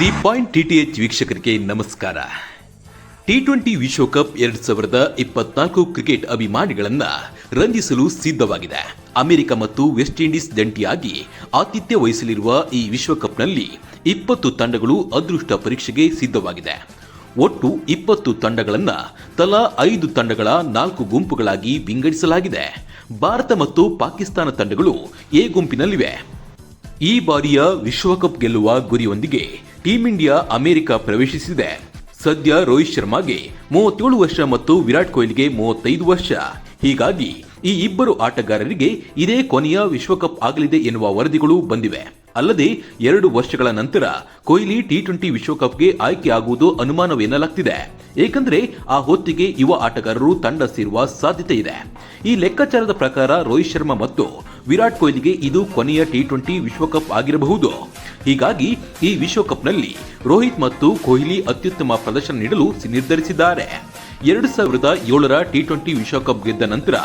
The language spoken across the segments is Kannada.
ದಿ ಪಾಯಿಂಟ್ ಟಿಟಿಎಚ್ ವೀಕ್ಷಕರಿಗೆ ನಮಸ್ಕಾರ. ಟಿ ಟ್ವೆಂಟಿ ವಿಶ್ವಕಪ್ ಎರಡ್ ಸಾವಿರದ ಇಪ್ಪತ್ನಾಲ್ಕು ಕ್ರಿಕೆಟ್ ಅಭಿಮಾನಿಗಳನ್ನ ರಂಜಿಸಲು ಸಿದ್ಧವಾಗಿದೆ. ಅಮೆರಿಕ ಮತ್ತು ವೆಸ್ಟ್ ಇಂಡೀಸ್ ಜಂಟಿಯಾಗಿ ಆತಿಥ್ಯ ವಹಿಸಲಿರುವ ಈ ವಿಶ್ವಕಪ್ನಲ್ಲಿ ಇಪ್ಪತ್ತು ತಂಡಗಳು ಅದೃಷ್ಟ ಪರೀಕ್ಷೆಗೆ ಸಿದ್ಧವಾಗಿದೆ. ಒಟ್ಟು ಇಪ್ಪತ್ತು ತಂಡಗಳನ್ನು ತಲಾ ಐದು ತಂಡಗಳ ನಾಲ್ಕು ಗುಂಪುಗಳಾಗಿ ವಿಂಗಡಿಸಲಾಗಿದೆ. ಭಾರತ ಮತ್ತು ಪಾಕಿಸ್ತಾನ ತಂಡಗಳು ಎ ಗುಂಪಿನಲ್ಲಿವೆ. ಈ ಬಾರಿಯ ವಿಶ್ವಕಪ್ ಗೆಲ್ಲುವ ಗುರಿಯೊಂದಿಗೆ ಟೀಂ ಇಂಡಿಯಾ ಅಮೆರಿಕ ಪ್ರವೇಶಿಸಿದೆ. ಸದ್ಯ ರೋಹಿತ್ ಶರ್ಮಾಗೆ ಮೂವತ್ತೇಳು ವರ್ಷ ಮತ್ತು ವಿರಾಟ್ ಕೊಹ್ಲಿಗೆ ಮೂವತ್ತೈದು ವರ್ಷ. ಹೀಗಾಗಿ ಈ ಇಬ್ಬರು ಆಟಗಾರರಿಗೆ ಇದೇ ಕೊನೆಯ ವಿಶ್ವಕಪ್ ಆಗಲಿದೆ ಎನ್ನುವ ವರದಿಗಳು ಬಂದಿವೆ. ಅಲ್ಲದೆ ಎರಡು ವರ್ಷಗಳ ನಂತರ ಕೊಹ್ಲಿ ಟಿ ಟ್ವೆಂಟಿ ವಿಶ್ವಕಪ್ಗೆ ಆಯ್ಕೆಯಾಗುವುದು ಅನುಮಾನವೆನ್ನಲಾಗ್ತಿದೆ ಏಕೆಂದರೆ ಆ ಹೊತ್ತಿಗೆ ಯುವ ಆಟಗಾರರು ತಂಡ ಸೇರುವ ಸಾಧ್ಯತೆ ಇದೆ. ಈ ಲೆಕ್ಕಾಚಾರದ ಪ್ರಕಾರ ರೋಹಿತ್ ಶರ್ಮಾ ಮತ್ತು ವಿರಾಟ್ ಕೊಹ್ಲಿಗೆ ಇದು ಕೊನೆಯ ಟಿ ಟ್ವೆಂಟಿ ವಿಶ್ವಕಪ್ ಆಗಿರಬಹುದು. ಹೀಗಾಗಿ ಈ ವಿಶ್ವಕಪ್ನಲ್ಲಿ ರೋಹಿತ್ ಮತ್ತು ಕೊಹ್ಲಿ ಅತ್ಯುತ್ತಮ ಪ್ರದರ್ಶನ ನೀಡಲು ನಿರ್ಧರಿಸಿದ್ದಾರೆ. ಎರಡು ಸಾವಿರದ ಏಳರ ಟಿ ಟ್ವೆಂಟಿ ವಿಶ್ವಕಪ್ ಗೆದ್ದ ನಂತರ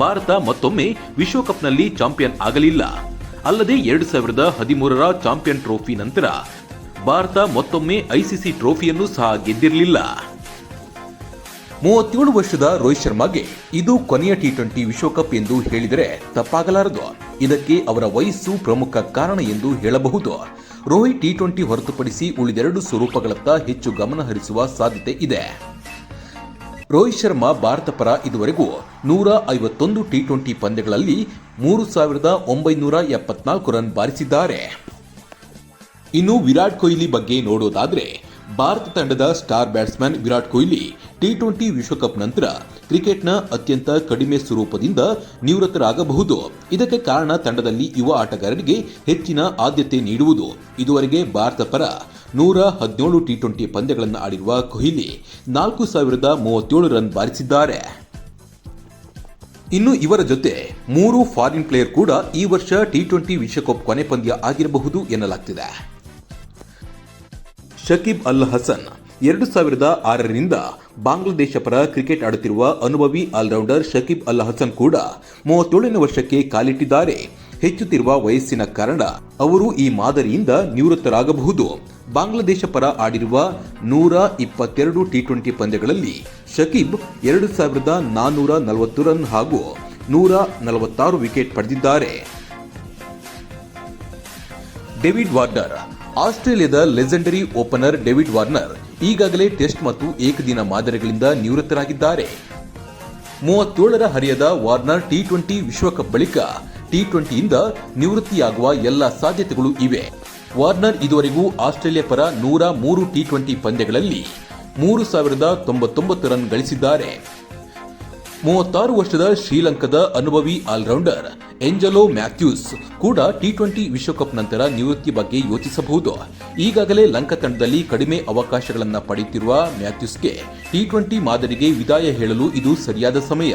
ಭಾರತ ಮತ್ತೊಮ್ಮೆ ವಿಶ್ವಕಪ್ನಲ್ಲಿ ಚಾಂಪಿಯನ್ ಆಗಲಿಲ್ಲ. ಅಲ್ಲದೆ ಎರಡು ಸಾವಿರದ ಹದಿಮೂರರ ಚಾಂಪಿಯನ್ ಟ್ರೋಫಿ ನಂತರ ಭಾರತ ಮತ್ತೊಮ್ಮೆ ಐಸಿಸಿ ಟ್ರೋಫಿಯನ್ನು ಸಹ ಗೆದ್ದಿರಲಿಲ್ಲ. ಮೂವತ್ತೇಳು ವರ್ಷದ ರೋಹಿತ್ ಶರ್ಮಾಗೆ ಇದು ಕೊನೆಯ ಟಿ ಟ್ವೆಂಟಿ ವಿಶ್ವಕಪ್ ಎಂದು ಹೇಳಿದರೆ ತಪ್ಪಾಗಲಾರದು. ಇದಕ್ಕೆ ಅವರ ವಯಸ್ಸು ಪ್ರಮುಖ ಕಾರಣ ಎಂದು ಹೇಳಬಹುದು. ರೋಹಿತ್ ಟಿ ಟ್ವೆಂಟಿ ಹೊರತುಪಡಿಸಿ ಉಳಿದೆರಡು ಸ್ವರೂಪಗಳತ್ತ ಹೆಚ್ಚು ಗಮನ ಹರಿಸುವ ಸಾಧ್ಯತೆ ಇದೆ. ರೋಹಿತ್ ಶರ್ಮಾ ಭಾರತ ಪರ ಇದುವರೆಗೂ ನೂರ ಐವತ್ತೊಂದು ಟಿ ಟ್ವೆಂಟಿ ಪಂದ್ಯಗಳಲ್ಲಿ ಮೂರು ಸಾವಿರದ ಒಂಬೈನೂರ ಎಪ್ಪತ್ನಾಲ್ಕು ರನ್ ಬಾರಿಸಿದ್ದಾರೆ. ಇನ್ನು ವಿರಾಟ್ ಕೊಹ್ಲಿ ಬಗ್ಗೆ ನೋಡೋದಾದರೆ, ಭಾರತ ತಂಡದ star batsman Virat Kohli T twenty ವಿಶ್ವಕಪ್ ನಂತರ ಕ್ರಿಕೆಟ್ನ ಅತ್ಯಂತ ಕಡಿಮೆ ಸ್ವರೂಪದಿಂದ ನಿವೃತ್ತರಾಗಬಹುದು. ಇದಕ್ಕೆ ಕಾರಣ ತಂಡದಲ್ಲಿ ಯುವ ಆಟಗಾರರಿಗೆ ಹೆಚ್ಚಿನ ಆದ್ಯತೆ ನೀಡುವುದು. ಇದುವರೆಗೆ ಭಾರತ ಪರ ನೂರ ಹದಿನೇಳು ಟಿ ಟ್ವೆಂಟಿ ಪಂದ್ಯಗಳನ್ನು ಆಡಿರುವ ಕೊಹ್ಲಿ ನಾಲ್ಕು ಸಾವಿರದ ಮೂವತ್ತೇಳು ರನ್ ಬಾರಿಸಿದ್ದಾರೆ. ಇನ್ನು ಇವರ ಜೊತೆ ಮೂರು ಫಾರಿನ್ ಪ್ಲೇಯರ್ ಕೂಡ ಈ ವರ್ಷ ಟಿ ಟ್ವೆಂಟಿ ವಿಶ್ವಕಪ್ ಕೊನೆ ಪಂದ್ಯ ಆಗಿರಬಹುದು ಎನ್ನಲಾಗ್ತಿದೆ. ಶಕೀಬ್ ಅಲ್ ಹಸನ್ ಎರಡು ಸಾವಿರದ ಆರರಿಂದ ಬಾಂಗ್ಲಾದೇಶ ಪರ ಕ್ರಿಕೆಟ್ ಆಡುತ್ತಿರುವ ಅನುಭವಿ ಆಲ್ರೌಂಡರ್ ಶಕೀಬ್ ಅಲ್ ಹಸನ್ ಕೂಡ ಮೂವತ್ತೇಳನೇ ವರ್ಷಕ್ಕೆ ಕಾಲಿಟ್ಟಿದ್ದಾರೆ. ಹೆಚ್ಚುತ್ತಿರುವ ವಯಸ್ಸಿನ ಕಾರಣ ಅವರು ಈ ಮಾದರಿಯಿಂದ ನಿವೃತ್ತರಾಗಬಹುದು. ಬಾಂಗ್ಲಾದೇಶ ಪರ ಆಡಿರುವ ನೂರ ಇಪ್ಪತ್ತೆರಡು ಟಿ ಟ್ವೆಂಟಿ ಪಂದ್ಯಗಳಲ್ಲಿ ಶಕೀಬ್ ಎರಡು ಸಾವಿರದ ನಾನ್ನೂರ ನಲವತ್ತು ರನ್ ಹಾಗೂ ನೂರ ನಲವತ್ತಾರು ವಿಕೆಟ್ ಪಡೆದಿದ್ದಾರೆ. ಡೇವಿಡ್ ವಾರ್ನರ್, ಆಸ್ಟ್ರೇಲಿಯಾದ ಲೆಜೆಂಡರಿ ಓಪನರ್ ಡೇವಿಡ್ ವಾರ್ನರ್ ಈಗಾಗಲೇ ಟೆಸ್ಟ್ ಮತ್ತು ಏಕದಿನ ಮಾದರಿಗಳಿಂದ ನಿವೃತ್ತರಾಗಿದ್ದಾರೆ. ಮೂವತ್ತೇಳರ ಹರಿಯದ ವಾರ್ನರ್ ಟಿ ಟ್ವೆಂಟಿ ವಿಶ್ವಕಪ್ ಬಳಿಕ ಟಿ ಟ್ವೆಂಟಿಯಿಂದ ನಿವೃತ್ತಿಯಾಗುವ ಎಲ್ಲ ಸಾಧ್ಯತೆಗಳು ಇವೆ. ವಾರ್ನರ್ ಇದುವರೆಗೂ ಆಸ್ಟ್ರೇಲಿಯಾ ಪರ ನೂರ ಮೂರು ಟಿ ಟ್ವೆಂಟಿ ಪಂದ್ಯಗಳಲ್ಲಿ ಮೂರು ಸಾವಿರದ ತೊಂಬತ್ತೊಂಬತ್ತು ರನ್ ಗಳಿಸಿದ್ದಾರೆ. ಮೂವತ್ತಾರು ವರ್ಷದ ಶ್ರೀಲಂಕಾದ ಅನುಭವಿ ಆಲ್ರೌಂಡರ್ ಎಂಜಲೋ ಮ್ಯಾಥ್ಯೂಸ್ ಕೂಡ ಟಿ ಟ್ವೆಂಟಿ ವಿಶ್ವಕಪ್ ನಂತರ ನಿವೃತ್ತಿ ಬಗ್ಗೆ ಯೋಚಿಸಬಹುದು. ಈಗಾಗಲೇ ಲಂಕಾ ತಂಡದಲ್ಲಿ ಕಡಿಮೆ ಅವಕಾಶಗಳನ್ನು ಪಡೆಯುತ್ತಿರುವ ಮ್ಯಾಥ್ಯೂಸ್ಗೆ ಟಿ ಟ್ವೆಂಟಿ ಮಾದರಿಗೆ ವಿದಾಯ ಹೇಳಲು ಇದು ಸರಿಯಾದ ಸಮಯ.